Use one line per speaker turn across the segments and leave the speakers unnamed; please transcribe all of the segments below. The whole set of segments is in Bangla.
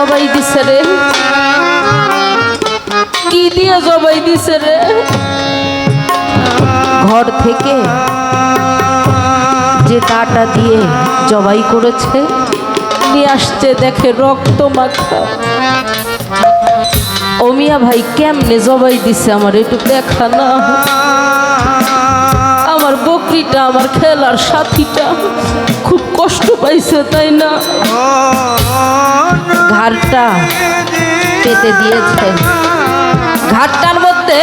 জবাই দিছে রে। কি দিয়ে জবাই দিছে রে? ঘর থেকে যে দাটা দিয়ে জবাই করেছে, নিয়ে আসছে, দেখে রক্ত মাখা। অমিয়া ভাই, কেমনে জবাই দিছে আমার একটু দেখা না। আমার বকরিটা, আমার খেলার সাথীটা। খুব কষ্ট পাইছে, তাই না? ঘাড়টা পেতে দিয়েছে। ঘাটটার মধ্যে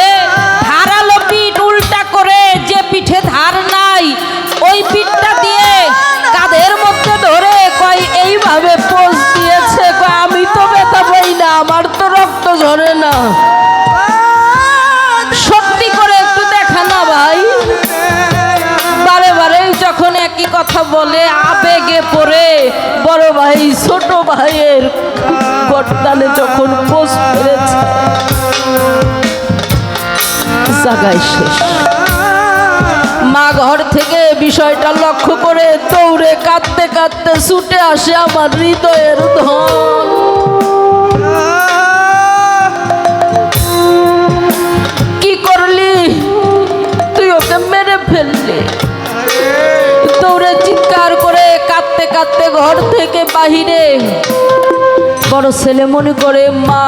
ধারালো পিঠ উল্টা করে যে পিঠে ধার নাই, ওই পিঠটা দিয়ে কাঁধের মধ্যে ধরে কয়, এইভাবে পোজ দিয়েছে। কয়, আমি তো ব্যথা পাই না, আমার তো রক্ত ঝরে না। সত্যি করে একটু দেখা না ভাই? বারে বারে যখন একই কথা বলে আবেগে পড়ে। বড় ভাই, ছোট ভাইয়ের গর্দানে যখন পোষ পেরেছে জাগায় শেষ। মা ঘর থেকে বিষয়টা লক্ষ্য করে দৌড়ে কাঁদতে কাঁদতে ছুটে আসে আমার হৃদয়ের ধন কি করলি? তুই ওকে মেরে ফেললি। কাঁদতে ঘর থেকে বাহিরে। বড় ছেলে মনে করে, মা,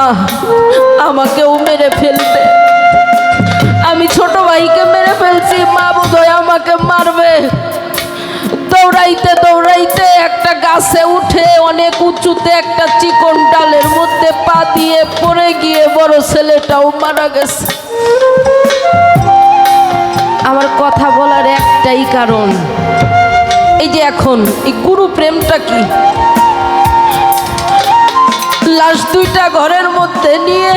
আমাকেও মেরে ফেলবে। আমি ছোট ভাইকে মেরে ফেলছি, মা বোধহয় আমাকে মারবে। দৌড়াইতে দৌড়াইতে একটা গাছে উঠে অনেক উঁচুতে একটা চিকন ডালের মধ্যে পা দিয়ে পড়ে গিয়ে বড় ছেলেটাও মারা গেছে। আমার কথা বলার একটাই কারণ এই যে এখন, এই গুরু প্রেমটা কি? লাশ দুইটা ঘরের মধ্যে নিয়ে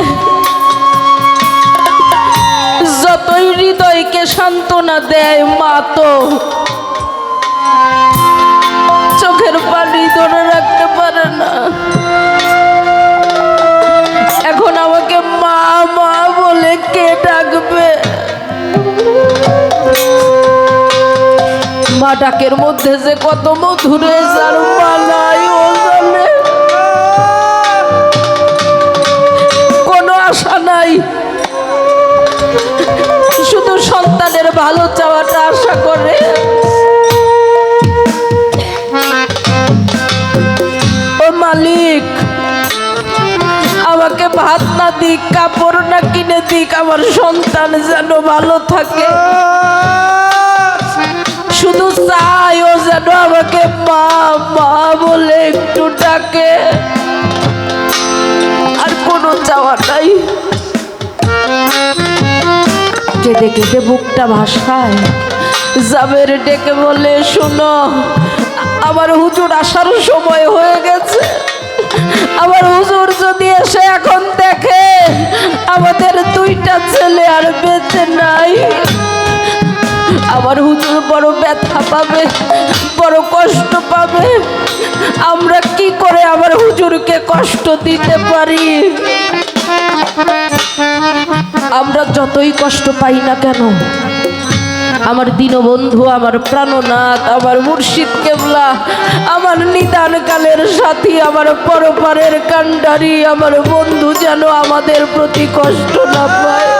যতই হৃদয়কে সান্ত্বনা দেয়, মা তো ডাকের মধ্যে যে কত মধুরে যার মালাই ও কোনো আশা নাই। শুধু সন্তানের ভালো চাওয়াটা আশা করে। ও মালিক, আমাকে ভাত না দিক, কাপড় না কিনে দিক, আমার সন্তান যেন ভালো থাকে। শুধু চাই ও যেন আমাকে মা মা বলে একটু ডাকে। আর কোনো চাওয়া নাই। কেঁদে কেঁদে বুকটা ভাসায়। জাবের ডেকে বলে, শোনো, আমার হুজুর আসার সময় হয়ে গেছে। আমার হুজুর যদি এসে এখন দেখে, আমাদের দুইটা ছেলে আর বেঁচে নাই। আমার হুজুর বড় ব্যথা পাবে, বড় কষ্ট পাবে। আমরা কি করে আমার হুজুরকে কষ্ট দিতে পারি? আমরা যতই কষ্ট পাই না কেন, আমার দীনবন্ধু, আমার প্রাণনাথ, আমার মুর্শিদ কেবলা, আমার নিদান কালের সাথী, আমার পরপারের কান্ডারি আমার বন্ধু যেন আমাদের প্রতি কষ্ট না পায়।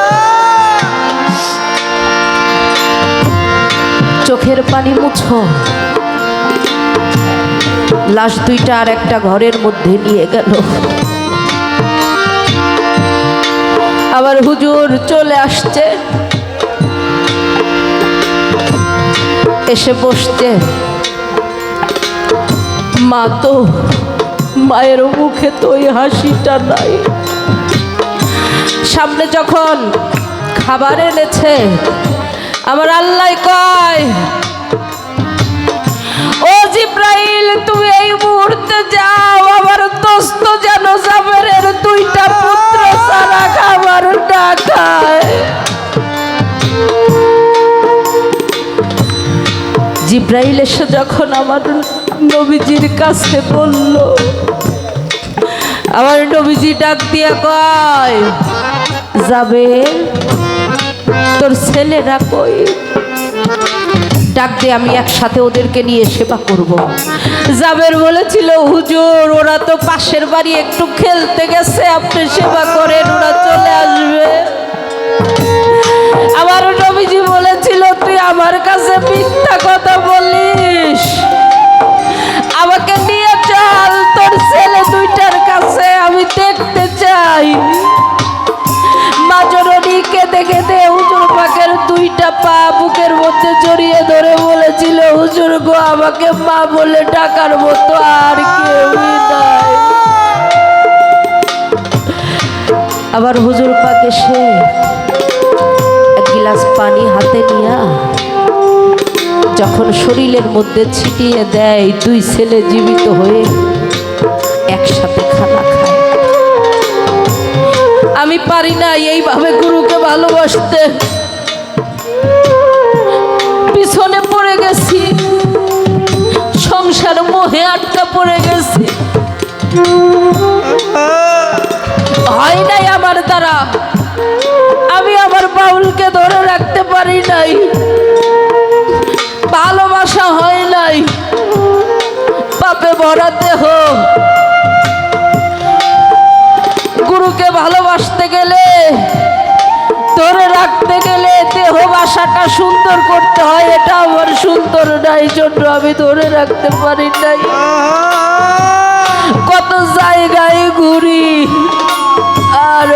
চোখের পানি মুছো। লাশ দুইটা আর একটা ঘরের মধ্যে নিয়ে গেল। আবার হুজুর চলে আসছে। এসে বসছে। মা তো মায়ের মুখে তো ওই হাসিটা নাই। সামনে যখন খাবার এনেছে আমার আল্লাহ কয়, ও জিব্রাইল, তুমি এই মুহূর্তে যাও, আমার দোস্ত যেন জাবেরের দুইটা পুত্র সারা খাবার জিব্রাইল এসে যখন আমার নবীজির কাছে বলল, আমার নবীজি ডাক দিয়ে কয় যাবে তোর ছেলেরা কই? ডাক দিয়ে আমি একসাথে ওদেরকে নিয়ে সেবা করব। জাবের বলেছিল, হুজুর, ওরা তো পাশের বাড়ি একটু খেলতে গেছে, আপনি সেবা করেন, ওরা চলে আসবে। আমার নবীজি বলেছিল, তুই আমার কাছে মিথ্যা কথা বলিস। আমাকে নিয়ে চল। মধ্যে জড়িয়ে ধরে বলেছিল, হুজুর গো, আমাকে মা বলে ডাকার মতো আর নাই। আবার হুজুর পাকে সে এক গিলাস পানি হাতে নিয়া যখন শরীরের মধ্যে ছিটিয়ে দেয়, দুই ছেলে জীবিত হয়ে একসাথে খানা খায়। আমি পারি না এইভাবে গুরুকে ভালোবাসতে। সংসার মোহে আটকা পড়ে গেছি। হয় নাই আমার দ্বারা। আমি আমার বাউলকে ধরে রাখতে পারি নাই। ভালোবাসা হয় নাই। পাপে ভরা দেহ। গুরুকে ভালোবাসতে গেলে ধরে রাখতে গেলে দেহ বাসাটা সুন্দর করতে হয় এটা আমার সুন্দর নাই জন্য আমি ধরে রাখতে পারি নাই। কত জায়গায় ঘুরি আর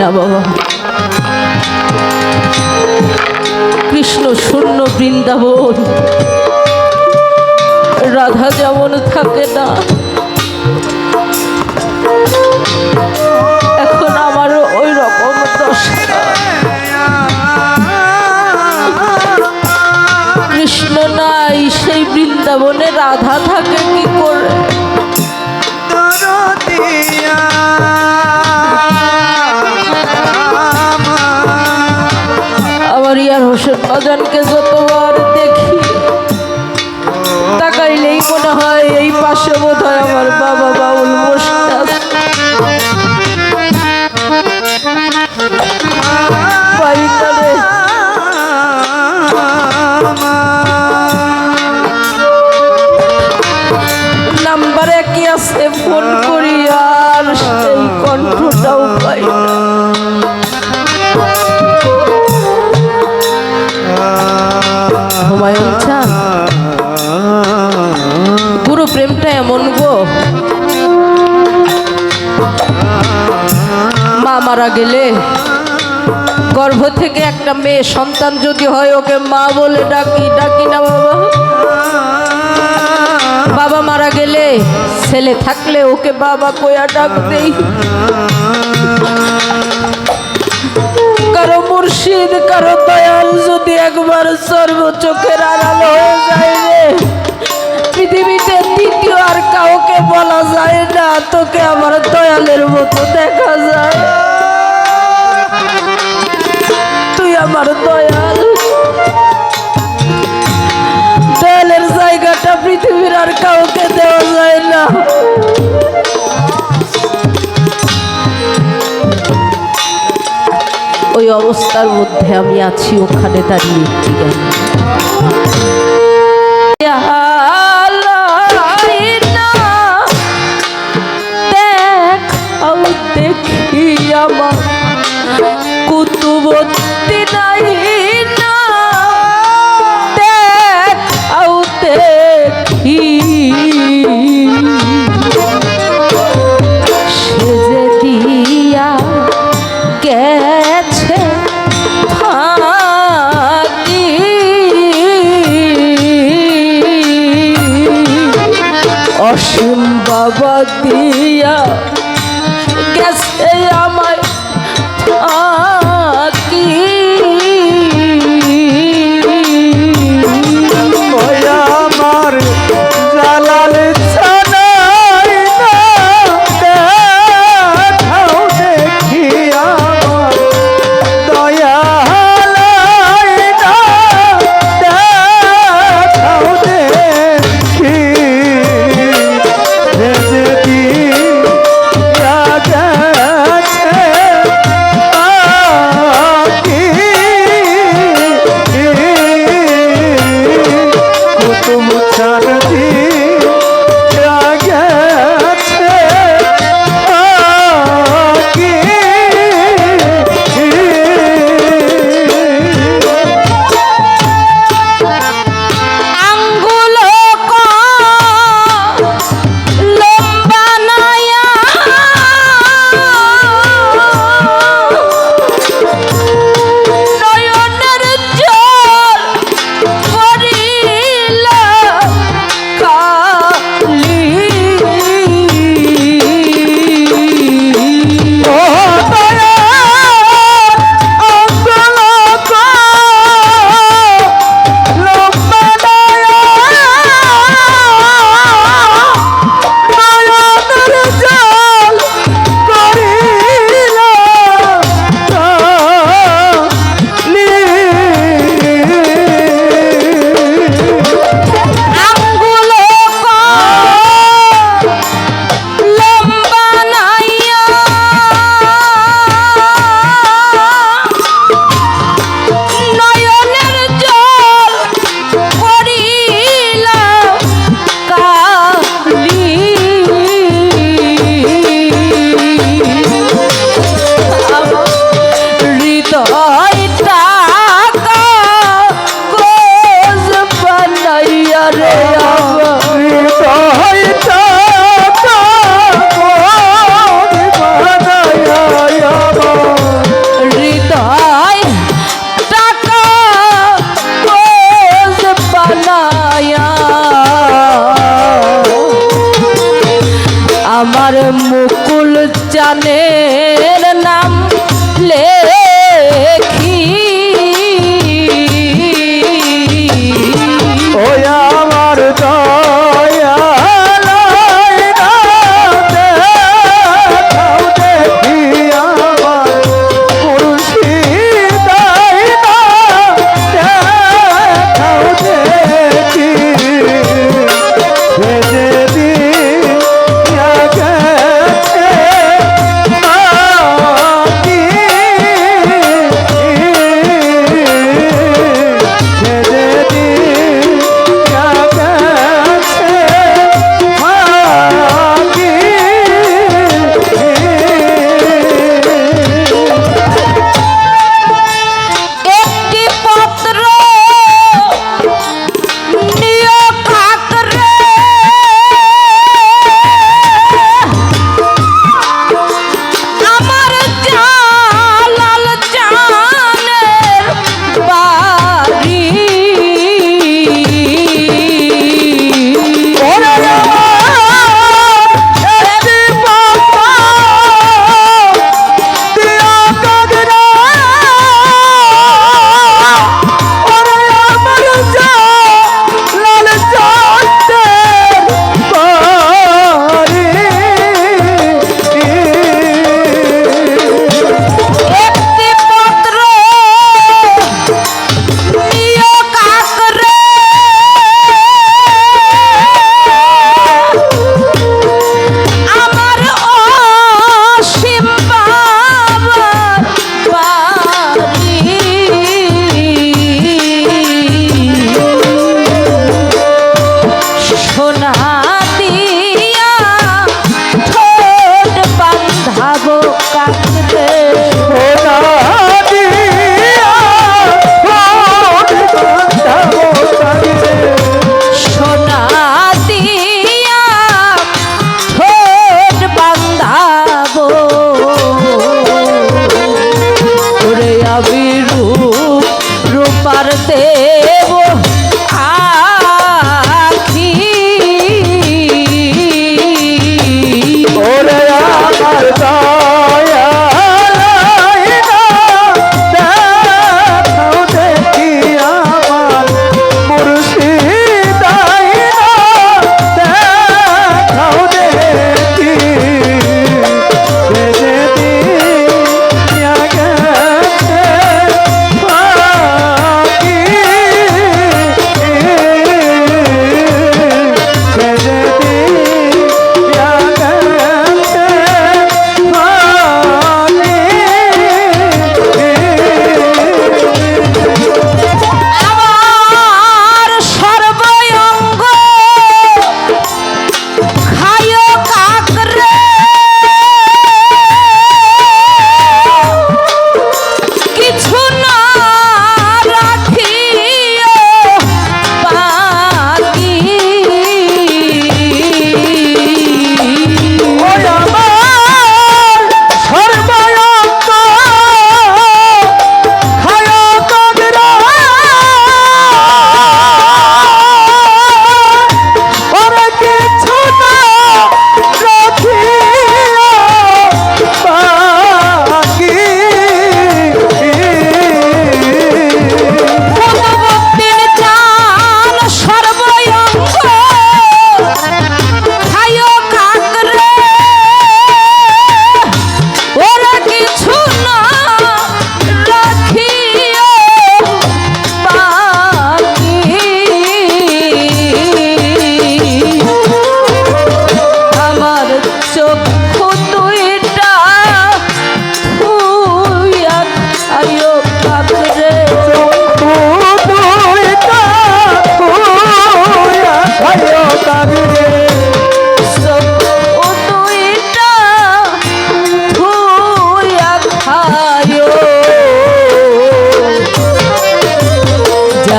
না বাবা। হোসেন বাজানকে যতবার দেখি তাকাইলেই মনে হয় এই পাশে বোধ হয় আমার বাবা বাউল গেলে গর্ভ থেকে একটা মেয়ে সন্তান যদি হয়, ওকে মা বলে ডাকি ডাকি না বাবা। বাবা মারা গেলে ছেলে থাকলে ওকে বাবা কোয়া ডাক দেই। কারও মুর্শিদ, কারও দয়াল যদি একবার সর্ব চোখের আড়াল হয়ে যায় রে, পৃথিবীতে দ্বিতীয় আর কাউকে বলা যায় না, তোকে আমার দয়ালের মতো দেখা যায়। আমার দয়াল। দয়ালের জায়গাটা পৃথিবীর আর কাউকে দেওয়া যায় না। ওই অবস্থার মধ্যে আমি আছি, ওখানে দাঁড়িয়ে একটি গান। দেখি আমার দিয়া
ছায়া আমার
মুকুল
জানে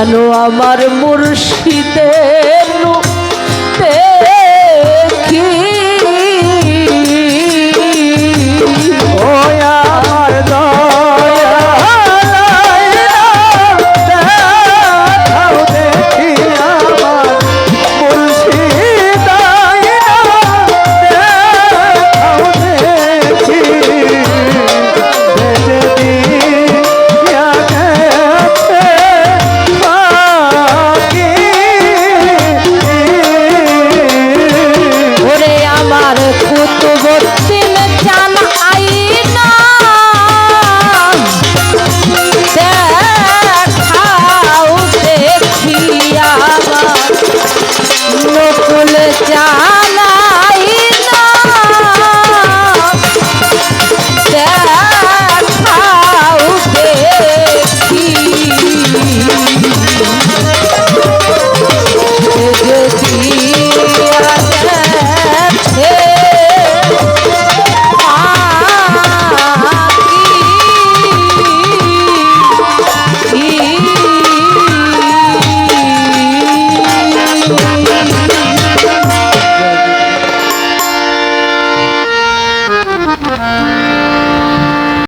যেন আমার মুর্শিদের